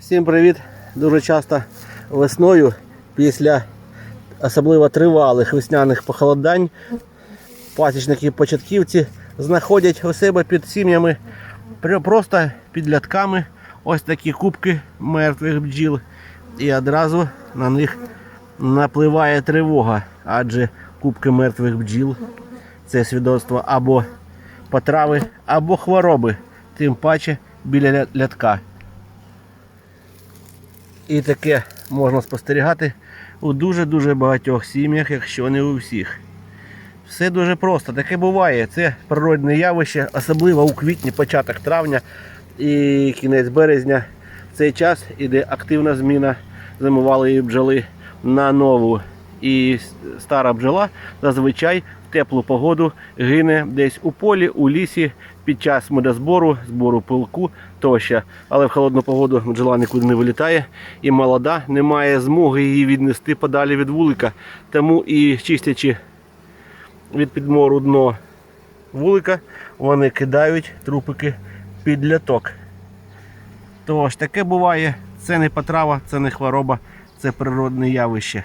Всім привіт! Дуже часто весною, після особливо тривалих весняних похолодань, пасічники-початківці знаходять у себе під сім'ями просто під лятками ось такі кубки мертвих бджіл. І одразу на них напливає тривога, адже кубки мертвих бджіл це свідоцтво або потрави, або хвороби, тим паче біля ля- лятка. І таке можна спостерігати у дуже-дуже багатьох сім'ях, якщо не у всіх. Все дуже просто, таке буває. Це природне явище, особливо у квітні, початок травня і кінець березня. В цей час іде активна зміна зимувалої бджоли на нову. І стара бджола зазвичай в теплу погоду гине десь у полі, у лісі під час медозбору, збору пилку тощо. Але в холодну погоду бджола нікуди не вилітає, і молода не має змоги її віднести подалі від вулика. Тому і чистячи від підмору дно вулика, вони кидають трупики під ляток. Тож таке буває, це не потрава, це не хвороба, це природне явище.